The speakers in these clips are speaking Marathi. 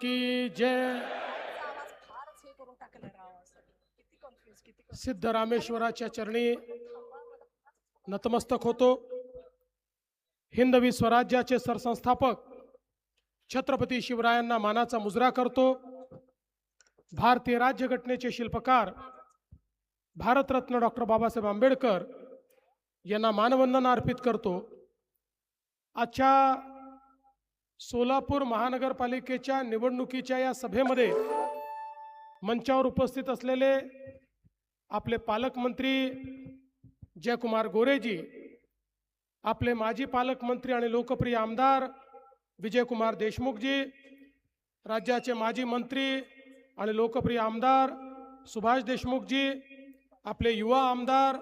की जय सिद्धरामेश्वराच्या चरणी नतमस्तक होतो. हिंदवी स्वराज्याचे सरसंस्थापक छत्रपती शिवरायांना मानाचा मुजरा करतो. भारतीय राज्यघटनेचे शिल्पकार भारतरत्न डॉक्टर बाबासाहेब आंबेडकर यांना मानवंदना अर्पित करतो. आजच्या सोलापूर महानगरपालिकेच्या निवडणुकीच्या या सभेमध्ये मंचावर उपस्थित असलेले आपले पालकमंत्री जयकुमार गोरेजी आपले माजी पालकमंत्री आणि लोकप्रिय आमदार विजयकुमार देशमुखजी राज्याचे माजी मंत्री आणि लोकप्रिय आमदार सुभाष देशमुखजी आपले युवा आमदार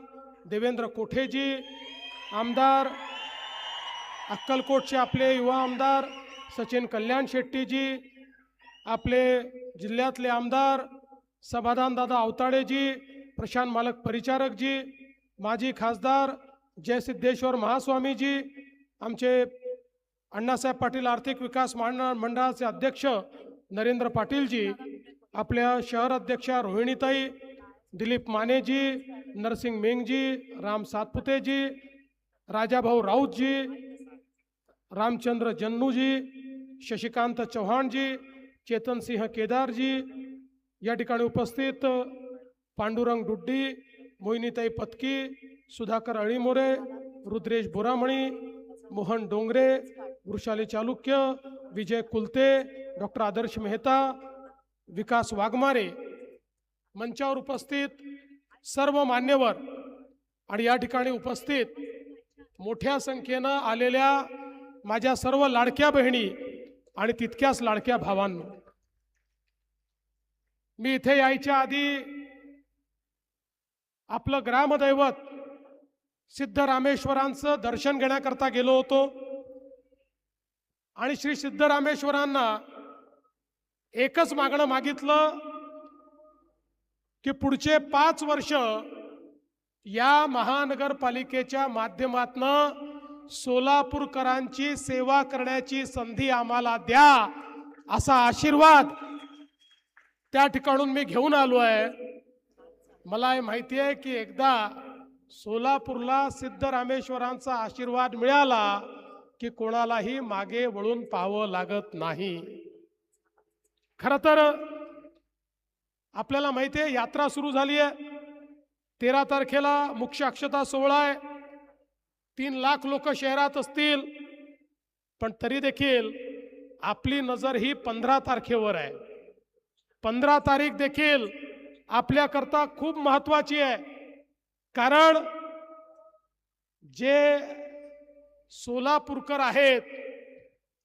देवेंद्र कोठेजी आमदार अक्कलकोटचे आपले युवा आमदार सचिन कल्याण शेट्टीजी आपले जिल्ह्यातले आमदार समाधानदादा अवताडेजी प्रशांत मालक परिचारकजी माजी खासदार जयसिद्धेश्वर महास्वामीजी आमचे अण्णासाहेब पाटील आर्थिक विकास मंडळ मंडळाचे अध्यक्ष नरेंद्र पाटीलजी आपल्या शहर अध्यक्षा रोहिणीताई दिलीप मानेजी नरसिंग मेंगजी राम सातपुतेजी राजाभाऊ राऊतजी रामचंद्र जन्नूजी शशिकांत चव्हाणजी चेतनसिंह केदारजी या ठिकाणी उपस्थित पांडुरंग डुड्डी मोहिनीताई पत्की सुधाकर अळीमोरे रुद्रेश बोरामणी मोहन डोंगरे वृषाली चालुक्य विजय कुलते डॉक्टर आदर्श मेहता विकास वाघमारे. मंचावर उपस्थित सर्व मान्यवर आणि या ठिकाणी उपस्थित मोठ्या संख्येनं आलेल्या माझ्या सर्व लाडक्या बहिणी आणि तितक्याच लाडक्या भावांनो मी इथे यायच्या आधी आपलं ग्रामदैवत सिद्धरामेश्वरांचं दर्शन घेण्याकरता गेलो होतो. आणि श्री सिद्धरामेश्वरांना एकच मागणं मागितलं की पुढचे पाच वर्ष या महानगरपालिकेच्या माध्यमातनं सोलापूरकरांची सेवा करण्याची संधी आम्हाला द्या असा आशीर्वाद त्या ठिकाणून मी घेऊन आलो आहे. मला हे माहिती आहे की एकदा सोलापूरला सिद्धरामेश्वरांचा आशीर्वाद मिळाला की कोणालाही मागे वळून पाहावं लागत नाही. खरं तर आपल्याला माहिती आहे यात्रा सुरू झाली आहे. तेरा तारखेला मुख्य अक्षता सोहळा आहे. तीन लाख लोक शहरात असतील. पण तरी देखील आपली नजर ही पंधरा तारखेवर आहे. पंधरा तारीख देखील आपल्याकरता खूप महत्वाची आहे. कारण जे सोलापूरकर आहेत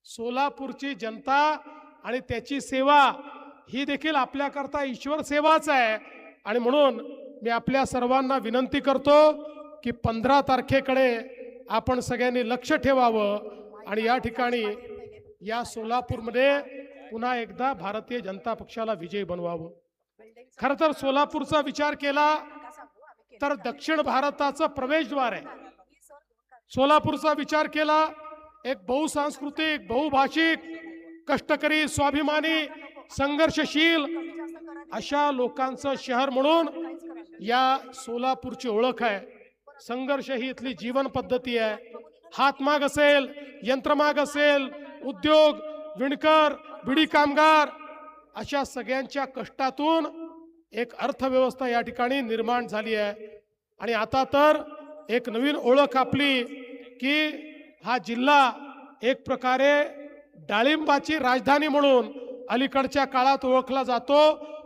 सोलापूरची जनता आणि त्याची सेवा ही देखील आपल्याकरता ईश्वर सेवाच आहे. आणि म्हणून मी आपल्या सर्वांना विनंती करतो की पंधरा तारखेकडे आपण सगळ्यांनी लक्ष ठेवावं आणि या ठिकाणी या सोलापूरमध्ये पुन्हा एकदा भारतीय जनता पक्षाला विजयी बनवावं. खरं तर सोलापूरचा विचार केला तर दक्षिण भारताचं प्रवेशद्वार आहे. सोलापूरचा विचार केला एक बहुसांस्कृतिक बहुभाषिक कष्टकरी स्वाभिमानी संघर्षशील अशा लोकांचं शहर म्हणून या सोलापूरची ओळख आहे. संघर्ष ही इथली जीवन पद्धती आहे. हातमाग असेल यंत्रमाग असेल उद्योग विणकर बिडी कामगार अशा सगळ्यांच्या कष्टातून एक अर्थव्यवस्था या ठिकाणी निर्माण झाली आहे. आणि आता तर एक नवीन ओळख आपली की हा जिल्हा एक प्रकारे डाळिंबाची राजधानी म्हणून अलीकडच्या काळात ओळखला जातो.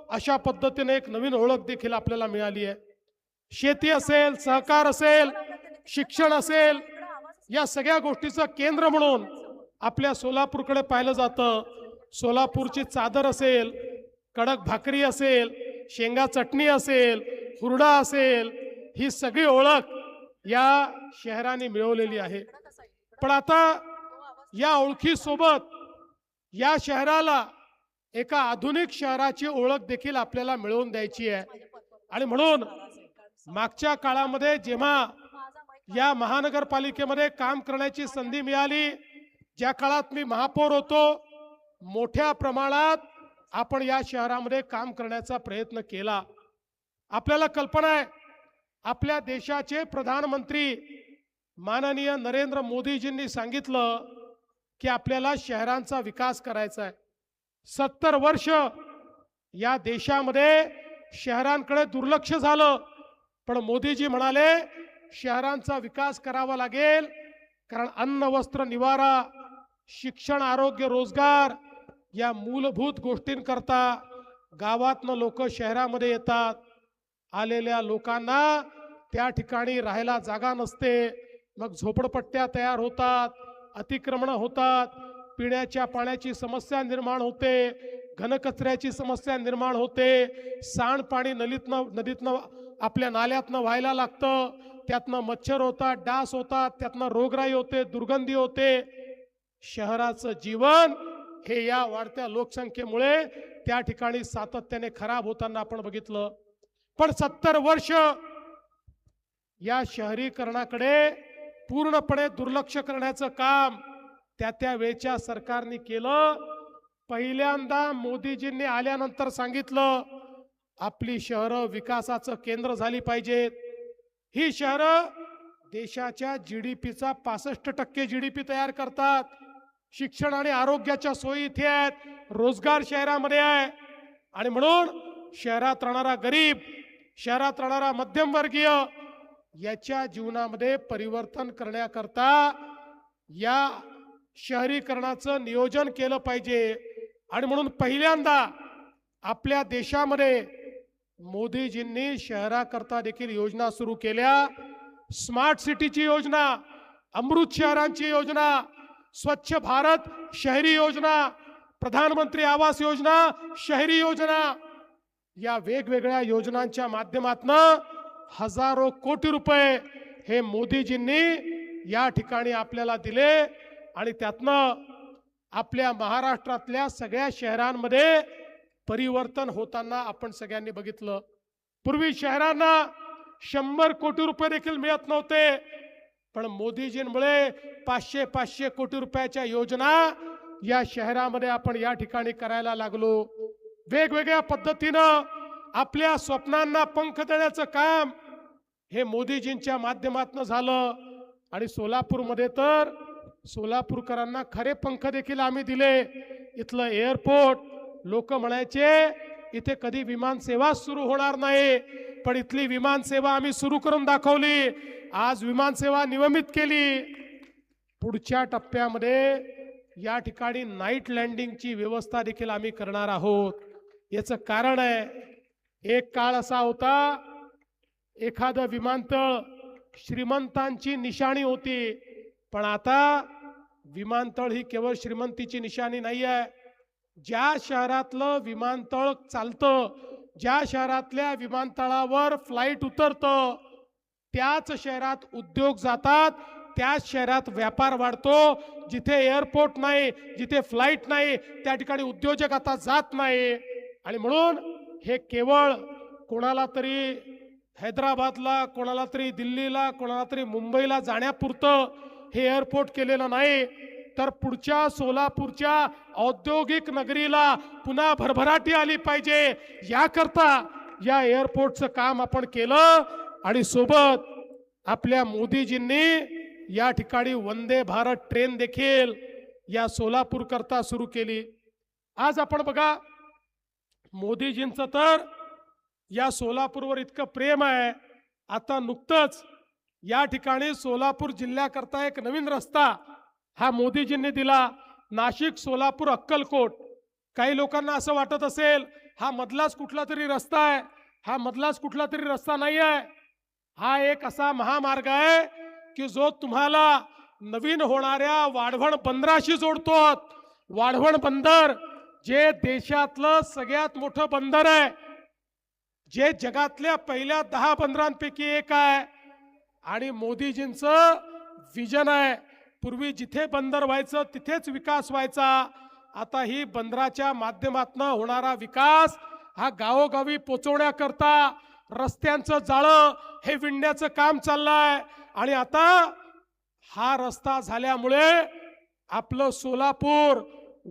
अशा पद्धतीने एक नवीन ओळख देखील आपल्याला मिळाली आहे. शेती असेल सहकार असेल शिक्षण असेल या सगळ्या गोष्टीचं केंद्र म्हणून आपल्या सोलापूरकडे पाहिलं जातं. सोलापूरची चादर असेल कडक भाकरी असेल शेंगा चटणी असेल हुरडा असेल ही सगळी ओळख या शहराने मिळवलेली आहे. पण आता या ओळखीसोबत या शहराला एका आधुनिक शहराची ओळख देखील आपल्याला मिळवून द्यायची आहे. आणि म्हणून मागच्या काळामध्ये जेव्हा या महानगरपालिकेमध्ये काम करण्याची संधी मिळाली ज्या काळात मी महापौर होतो मोठ्या प्रमाणात आपण या शहरामध्ये काम करण्याचा प्रयत्न केला. आपल्याला कल्पना आहे आपल्या देशाचे प्रधानमंत्री माननीय नरेंद्र मोदीजींनी सांगितलं की आपल्याला शहरांचा विकास करायचा आहे. सत्तर वर्ष या देशामध्ये शहरांकडे दुर्लक्ष झालं. पण मोदीजी म्हणाले शहरांचा विकास करावा लागेल कारण अन्न वस्त्र निवारा शिक्षण आरोग्य रोजगार या मूलभूत गोष्टींकरता गावातनं लोक शहरामध्ये येतात. आलेल्या लोकांना त्या ठिकाणी राहायला जागा नसते. मग झोपडपट्ट्या तयार होतात अतिक्रमण होतात पिण्याच्या पाण्याची समस्या निर्माण होते घनकचऱ्याची समस्या निर्माण होते सांडपाणी नलीतनं नदीतनं आपल्या नाल्यातनं व्हायला लागतं. त्यातनं मच्छर होतात डास होतात त्यातनं रोगराई होते दुर्गंधी होते. शहराचं जीवन हे या वाढत्या लोकसंख्येमुळे त्या ठिकाणी सातत्याने खराब होताना आपण बघितलं. पण सत्तर वर्ष या शहरीकरणाकडे पूर्णपणे दुर्लक्ष करण्याचं काम त्या त्या वेळच्या सरकारने केलं. पहिल्यांदा मोदीजींनी आल्यानंतर सांगितलं आपली शहरं विकासाचं केंद्र झाली पाहिजेत. ही शहरं देशाच्या जी डी पीचा पासष्ट टक्के जी डी पी तयार करतात. शिक्षण आणि आरोग्याच्या सोयी इथे आहेत. रोजगार शहरामध्ये आहे. आणि म्हणून शहरात राहणारा गरीब शहरात राहणारा मध्यमवर्गीय याच्या जीवनामध्ये परिवर्तन करण्याकरता या शहरीकरणाचं नियोजन केलं पाहिजे. आणि म्हणून पहिल्यांदा आपल्या देशामध्ये मोदीजींनी शहराकरता देखील योजना सुरू केल्या. स्मार्ट सिटीची योजना अमृत शहरांची योजना स्वच्छ भारत शहरी योजना प्रधानमंत्री आवास योजना शहरी योजना. या वेगवेगळ्या योजनांच्या माध्यमातून हजारो कोटी रुपये हे मोदीजींनी या ठिकाणी आपल्याला दिले आणि त्यातनं आपल्या महाराष्ट्रातल्या सगळ्या शहरांमध्ये परिवर्तन होताना आपण सगळ्यांनी बघितलं. पूर्वी शहरांना शंभर कोटी रुपये देखील मिळत नव्हते. पण मोदीजींमुळे पाचशे पाचशे कोटी रुपयाच्या योजना या शहरामध्ये आपण या ठिकाणी करायला लागलो. वेगवेगळ्या पद्धतीनं आपल्या स्वप्नांना पंख देण्याचं काम हे मोदीजींच्या माध्यमातून झालं. आणि सोलापूरमध्ये तर सोलापूरकरांना खरे पंख देखील आम्ही दिले. इथलं एअरपोर्ट लोक म्हणायचे इथे कधी विमानसेवा सुरू होणार नाही पण इथली विमानसेवा आम्ही सुरू करून दाखवली. आज विमानसेवा नियमित केली. पुढच्या टप्प्यामध्ये या ठिकाणी नाईट लँडिंगची व्यवस्था देखील आम्ही करणार आहोत. याचं कारण आहे एक काळ असा होता एखादं विमानतळ श्रीमंतांची निशाणी होती पण आता विमानतळ ही केवळ श्रीमंतीची निशाणी नाही आहे ज्या शहरातलं विमानतळ चालतं ज्या शहरातल्या विमानतळावर फ्लाईट उतरतं त्याच शहरात उद्योग जातात त्याच शहरात व्यापार वाढतो. जिथे एअरपोर्ट नाही जिथे फ्लाईट नाही त्या ठिकाणी उद्योजक आता जात नाही. आणि म्हणून हे केवळ कोणाला तरी हैदराबादला कोणाला तरी दिल्लीला कोणाला तरी मुंबईला जाण्यापुरतं हे एअरपोर्ट केलेलं नाही. तर पुढच्या सोलापूरच्या औद्योगिक नगरीला पुन्हा भरभराटी आली पाहिजे. याकरता या एअरपोर्टचं काम आपण केलं आणि सोबत आपल्या मोदीजींनी या ठिकाणी वंदे भारत ट्रेन देखील या सोलापूर करता सुरू केली. आज आपण बघा मोदीजींचं तर या सोलापूरवर इतकं प्रेम आहे. आता नुकतंच या ठिकाणी सोलापूर जिल्ह्याकरता एक नवीन रस्ता हा मोदीजींनी दिला नाशिक सोलापूर अक्कलकोट. काही लोकांना असं वाटत असेल हा मधलाच कुठला तरी रस्ता आहे हा मधलाच कुठला तरी रस्ता नाही आहे हा एक असा महामार्ग आहे की जो तुम्हाला नवीन होणाऱ्या वाढवण बंदराशी जोडतो वाढवण बंदर जे देशातलं सगळ्यात मोठं बंदर आहे जे जगातल्या पहिल्या दहा बंदरांपैकी एक आहे. आणि मोदीजींचं विजन आहे. पूर्वी जिथे बंदर व्हायचं तिथेच विकास व्हायचा. आता ही बंदराच्या माध्यमातून होणारा विकास हा गावोगावी पोचवण्याकरता रस्त्यांचं जाळं हे विणण्याचं काम चाललंय. आणि आता हा रस्ता झाल्यामुळे आपलं सोलापूर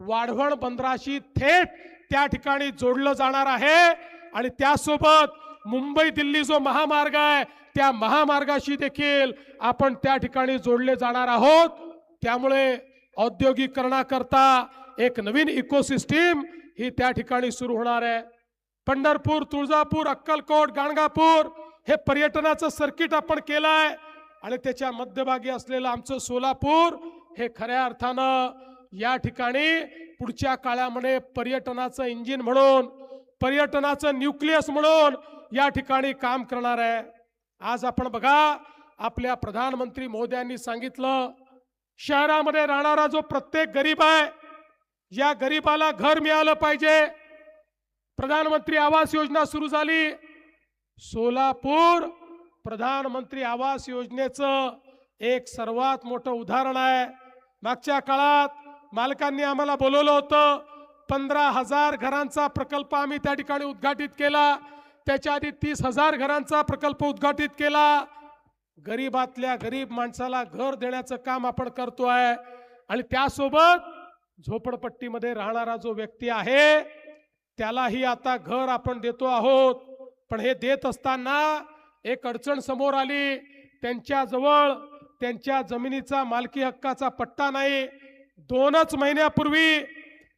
वाढवण बंदराशी थेट त्या ठिकाणी जोडलं जाणार आहे. आणि त्यासोबत मुंबई दिल्ली जो महामार्ग आहे त्या महामार्गाशी देखील आपण त्या ठिकाणी जोडले जाणार आहोत. त्यामुळे औद्योगिकरणाकरता एक नवीन इकोसिस्टीम ही त्या ठिकाणी सुरू होणार आहे. पंढरपूर तुळजापूर अक्कलकोट गाणगापूर हे पर्यटनाचं सर्किट आपण केलं आहे आणि त्याच्या मध्यभागी असलेलं आमचं सोलापूर हे खऱ्या अर्थानं या ठिकाणी पुढच्या काळामध्ये पर्यटनाचं इंजिन म्हणून पर्यटनाचं न्यूक्लियस म्हणून या ठिकाणी काम करणार आहे. आज आपण बघा आपल्या प्रधानमंत्री मोदयांनी सांगितलं शहरामध्ये राहणारा जो प्रत्येक गरीब आहे या गरीबाला घर मिळालं पाहिजे. प्रधानमंत्री आवास योजना सुरू झाली. सोलापूर प्रधानमंत्री आवास योजनेचं एक सर्वात मोठं उदाहरण आहे. मागच्या काळात मालकांनी आम्हाला बोलवलं होतं पंधरा हजार घरांचा प्रकल्प आम्ही त्या ठिकाणी उद्घाटित केला. त्याच्या आधी तीस हजार घरांचा प्रकल्प उद्घाटित केला. गरीबातल्या गरीब माणसाला घर देण्याचं काम आपण करतो आहे. आणि त्यासोबत झोपडपट्टीमध्ये राहणारा जो व्यक्ती आहे त्यालाही आता घर आपण देतो आहोत. पण हे देत असताना एक अडचण समोर आली. त्यांच्याजवळ त्यांच्या जमिनीचा मालकी हक्काचा पट्टा नाही. दोनच महिन्यापूर्वी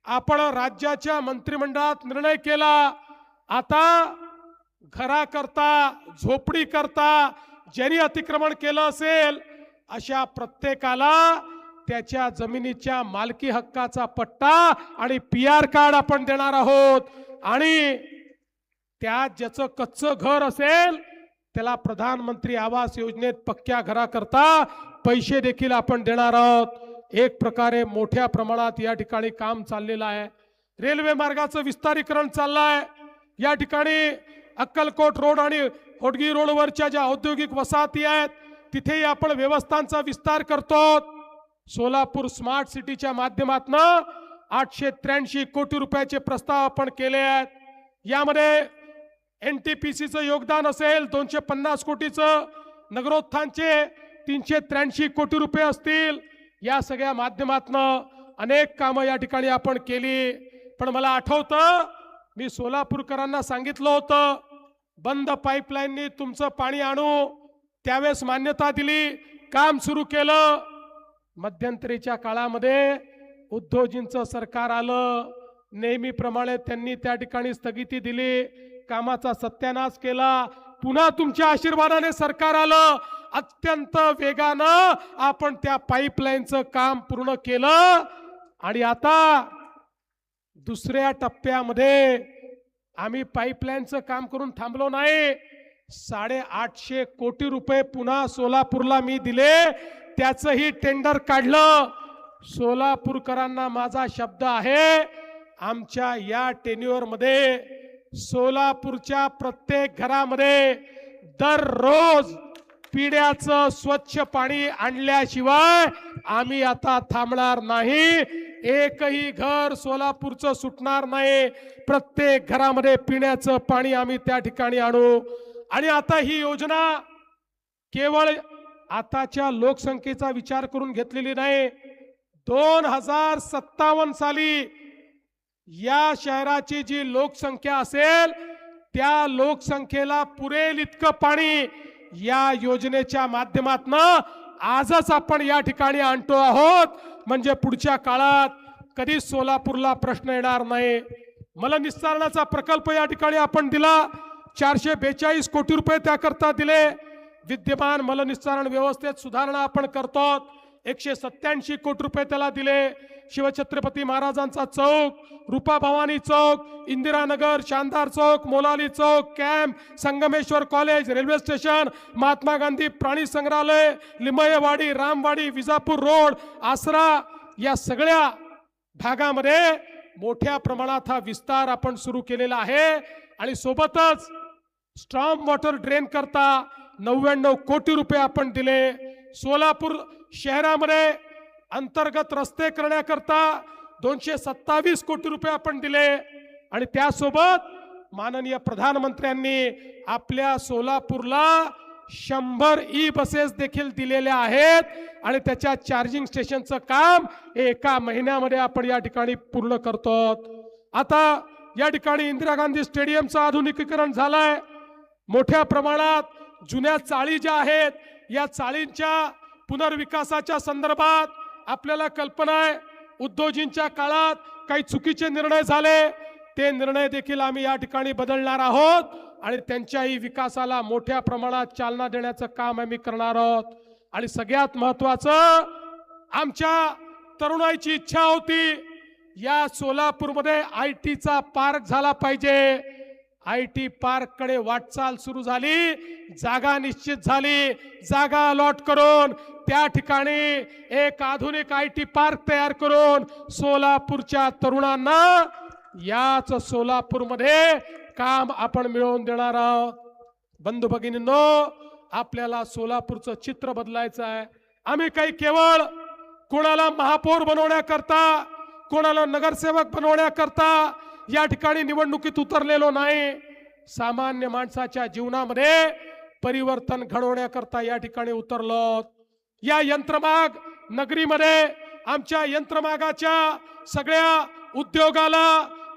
आपण राज्याच्या मंत्रिमंडळात निर्णय केला. आता घराकरता झोपडी करता ज्यांनी अतिक्रमण केलं असेल अशा प्रत्येकाला त्याच्या जमिनीच्या मालकी हक्काचा पट्टा आणि पी आर कार्ड आपण देणार आहोत. आणि त्यात ज्याचं कच्चं घर असेल त्याला प्रधानमंत्री आवास योजनेत पक्क्या घराकरता पैसे देखील आपण देणार आहोत. एक प्रकारे मोठ्या प्रमाणात या ठिकाणी काम चाललेलं आहे. रेल्वे मार्गाचं विस्तारीकरण चाललंय. या ठिकाणी अक्कलकोट रोड आणि होडगी रोडवरच्या ज्या औद्योगिक वसाहती आहेत तिथेही आपण व्यवस्थांचा विस्तार करतो. सोलापूर स्मार्ट सिटीच्या माध्यमातून आठशे त्र्याऐंशी कोटी रुपयाचे प्रस्ताव आपण केले आहेत. यामध्ये एन टी पी सीचं योगदान असेल दोनशे पन्नास कोटीचं नगरोत्थानचे तीनशे त्र्याऐंशी कोटी रुपये असतील. या सगळ्या माध्यमातनं अनेक कामं या ठिकाणी आपण केली. पण मला आठवतं मी सोलापूरकरांना सांगितलं होतं बंद पाईपलाईननी तुमचं पाणी आणू. त्यावेळेस मान्यता दिली काम सुरू केलं. मध्यंतरीच्या काळामध्ये उद्धवजींचं सरकार आलं. नेहमीप्रमाणे त्यांनी त्या ठिकाणी स्थगिती दिली कामाचा सत्यानाश केला. पुन्हा तुमच्या आशीर्वादाने सरकार आलं. अत्यंत वेगानं आपण त्या पाईपलाईनचं काम पूर्ण केलं. आणि आता दुसऱ्या टप्प्यामध्ये आम्ही पाईपलाईनचं काम करून थांबलो नाही. साडेआठशे कोटी रुपये पुन्हा सोलापूरला मी दिले. त्याचंही टेंडर काढलं. सोलापूरकरांना माझा शब्द आहे आमच्या या टेन्युअरमध्ये सोलापूरच्या प्रत्येक घरामध्ये दररोज पिण्याचं स्वच्छ पाणी आणल्याशिवाय आम्ही आता थांबणार नाही. एकही घर सोलापूरचं सुटणार नाही. प्रत्येक घरामध्ये पिण्याचं पाणी आम्ही त्या ठिकाणी आणू. आणि आता ही योजना केवळ आताच्या लोकसंख्येचा विचार करून घेतलेली नाही. दोन हजार सत्तावन्न साली या शहराची जी लोकसंख्या असेल त्या लोकसंख्येला पुरेल इतकं पाणी या योजनेच्या माध्यमातनं आजच आपण या ठिकाणी आणतो आहोत. म्हणजे पुढच्या काळात कधीच सोलापूरला प्रश्न येणार नाही. मला निस्तारणाचा प्रकल्प या ठिकाणी आपण दिला. चारशे बेचाळीस कोटी रुपये त्याकरता दिले. विद्यमान मलनिस्तारण व्यवस्थेत सुधारणा आपण करतो एकशे सत्याऐंशी कोटी रुपये त्याला दिले. शिवछत्रपती महाराजांचा चौक रूपा भवानी चौक इंदिरानगर शानदार चौक मोलाली चौक camp Sangameshwar college railway station Mahatma Gandhi प्राणी संग्रहालय लिंबयवाडी रामवाडी विजापूर रोड आसरा या सगळ्या भागामध्ये मोठ्या प्रमाणात हा विस्तार आपण सुरू केलेला आहे. आणि सोबतच स्ट्रॉम वॉटर ड्रेन करता नव्याण्णव कोटी रुपये आपण दिले. सोलापूर शहरामध्ये अंतर्गत रस्ते करण्याकरता दोनशे सत्तावीस कोटी रुपये आपण दिले. आणि त्यासोबत माननीय प्रधानमंत्र्यांनी आपल्या सोलापूरला शंभर ई बसेस देखील दिलेल्या आहेत. आणि त्याच्या चार्जिंग स्टेशनचं काम एका महिन्यामध्ये आपण या ठिकाणी पूर्ण करतो. आता या ठिकाणी इंदिरा गांधी स्टेडियमचं आधुनिकीकरण झालंय. मोठ्या प्रमाणात जुन्या चाळी ज्या आहेत या चाळींच्या पुनर्विकासाच्या संदर्भात आपल्याला कल्पना आहे उद्योजींच्या काळात काही चुकीचे निर्णय झाले. ते निर्णय देखील आम्ही या ठिकाणी बदलणार आहोत आणि त्यांच्याही विकासाला मोठ्या प्रमाणात चालना देण्याचं काम आम्ही करणार आहोत. आणि सगळ्यात महत्वाचं आमच्या तरुणाईची इच्छा होती या सोलापूरमध्ये आय टीचा पार्क झाला पाहिजे. आय टी पार्ककडे वाटचाल सुरू झाली. जागा निश्चित झाली. जागा अलॉट करून त्या ठिकाणी एक आधुनिक आय टी पार्क तयार करून सोलापूरच्या तरुणांना याच सोलापूरमध्ये काम आपण मिळवून देणार आहोत. बंधू भगिनींनो आपल्याला सोलापूरचं चित्र बदलायचं आहे. आम्ही काही केवळ कोणाला महापौर बनवण्याकरता कोणाला नगरसेवक बनवण्याकरता या ठिकाणी निवडणुकीत उतरलेलो नाही. सामान्य माणसाच्या जीवनामध्ये परिवर्तन घडवण्याकरता या ठिकाणी उतरलो. या यंत्रमाग नगरीमध्ये आमच्या यंत्रमागाच्या सगळ्या उद्योगाला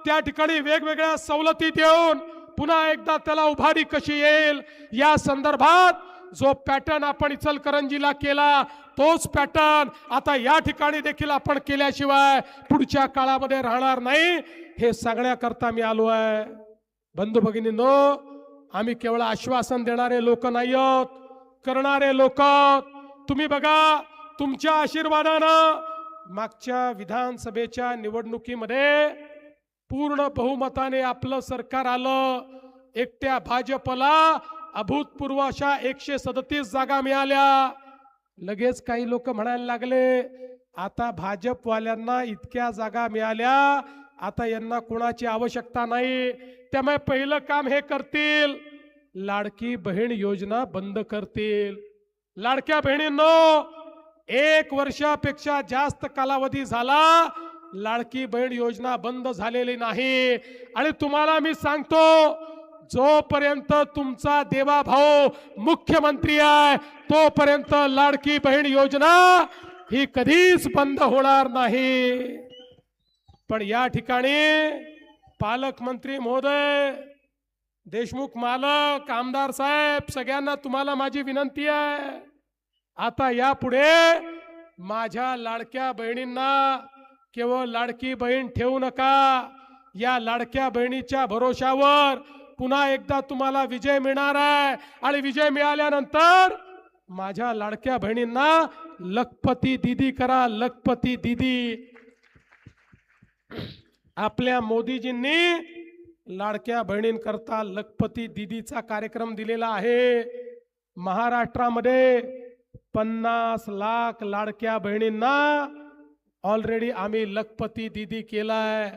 त्या ठिकाणी वेगवेगळ्या सवलती देऊन पुन्हा एकदा त्याला उभारी कशी येईल? या संदर्भात जो पॅटर्न आपण इचलकरंजीला केला तोच पॅटर्न आता या ठिकाणी देखील आपण केल्याशिवाय पुढच्या काळामध्ये राहणार नाही. हे सांगण्याकरता मी आलो आहे. बंधू भगिनींनो आम्ही केवळ आश्वासन देणारे लोक नाही आहोत करणारे लोक तुम्ही बघा तुमच्या आशीर्वादानं मागच्या विधानसभेच्या निवडणुकीमध्ये पूर्ण बहुमताने आपलं सरकार आलं. एकट्या भाजपला अभूतपूर्व अशा एकशे सदतीस जागा मिळाल्या. लगेच काही लोक म्हणायला लागले आता भाजपवाल्यांना इतक्या जागा मिळाल्या आता यांना कोणाची आवश्यकता नाही. त्यामुळे पहिलं काम हे करतील लाडकी बहीण योजना बंद करतील. लाडक्या बहिणींनो एक वर्षापेक्षा जास्त कालावधी झाला लाडकी बहीण योजना बंद झालेली नाही. आणि तुम्हाला मी सांगतो जोपर्यंत तुमचा देवाभाऊ मुख्यमंत्री आहे तोपर्यंत लाडकी बहीण योजना ही कधीच बंद होणार नाही. पण या ठिकाणी पालकमंत्री महोदय देशमुख मालक आमदार साहेब सगळ्यांना तुम्हाला माझी विनंती आहे. आता यापुढे माझ्या लाडक्या बहिणींना केवळ लाडकी बहीण ठेवू नका. या लाडक्या बहिणीच्या भरोशावर पुन्हा एकदा तुम्हाला विजय मिळणार आहे. आणि विजय मिळाल्यानंतर माझ्या लाडक्या बहिणींना लखपती दिदी करा लखपती दिदी. आपल्या मोदीजींनी लाडक्या बहिणींकरता लखपती दिदीचा कार्यक्रम दिलेला आहे. महाराष्ट्रामध्ये पन्नास लाख लाडक्या बहिणींना ऑलरेडी आम्ही लखपती दिदी केलाय.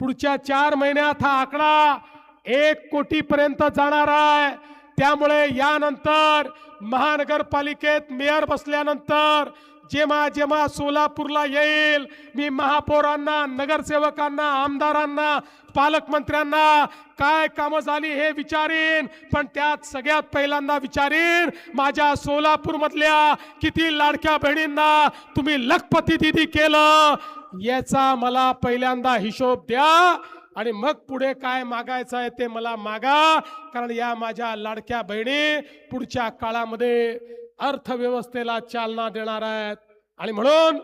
पुढच्या चार महिन्यात हा आकडा एक कोटीपर्यंत जाणार आहे. त्यामुळे यानंतर महानगरपालिकेत मेयर बसल्यानंतर जेव्हा जेव्हा सोलापूरला येईल मी महापौरांना नगरसेवकांना आमदारांना पालकमंत्र्यांना काय कामं झाली हे विचारीन पण त्यात सगळ्यात पहिल्यांदा विचारीन माझ्या सोलापूरमधल्या किती लाडक्या बहिणींना तुम्ही लखपती दिदी केलं याचा मला पहिल्यांदा हिशोब द्या. आणि मग पुढे काय मागायचं आहे ते मला मागा. कारण या माझ्या लाडक्या बहिणी पुढच्या काळामध्ये अर्थव्यवस्थेला चालना देणार आहेत. आणि म्हणून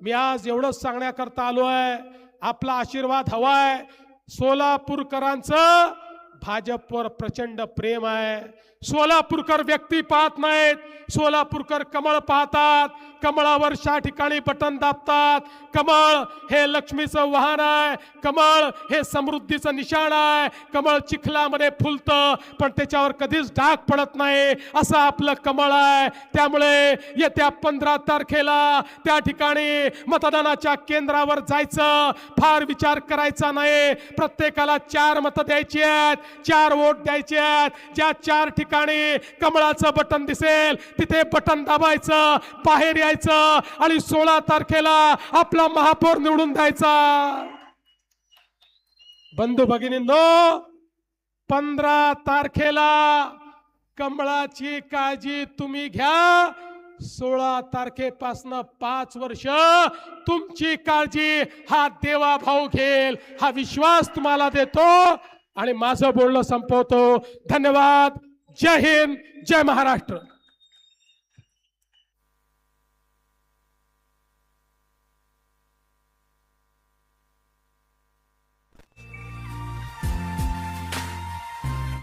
मी आज एवढंच सांगण्याकरता आलो आहे. आपला आशीर्वाद हवाय. सोलापूरकरांचं भाजपवर प्रचंड प्रेम आहे. सोलापूरकर व्यक्ती पाहत नाहीत. सोलापूरकर कमळ पाहतात. कमळावर शा ठिकाणी बटन दाबतात. कमळ हे लक्ष्मीचं वाहन आहे. कमळ हे समृद्धीचं निशाण आहे. कमळ चिखलामध्ये फुलतं पण त्याच्यावर कधीच डाग पडत नाही. असं आपलं कमळ आहे. त्यामुळे येत्या पंधरा तारखेला त्या ठिकाणी मतदानाच्या केंद्रावर जायचं. फार विचार करायचा नाही. प्रत्येकाला चार मतं द्यायची आहेत. चार वोट द्यायचे आहेत. ज्या चार ठिकाणी कमळाचं बटन दिसेल तिथे बटन दाबायचं. बाहेर यायचं आणि सोळा तारखेला आपला महापौर निवडून द्यायचा. बंधू भगिनींनो पंधरा तारखेला कमळाची काळजी तुम्ही घ्या. सोळा तारखेपासनं पाच वर्ष तुमची काळजी हा देवा भाऊ घेईल हा विश्वास तुम्हाला देतो आणि माझं बोलणं संपवतो. धन्यवाद. जय हिंद जय महाराष्ट्र.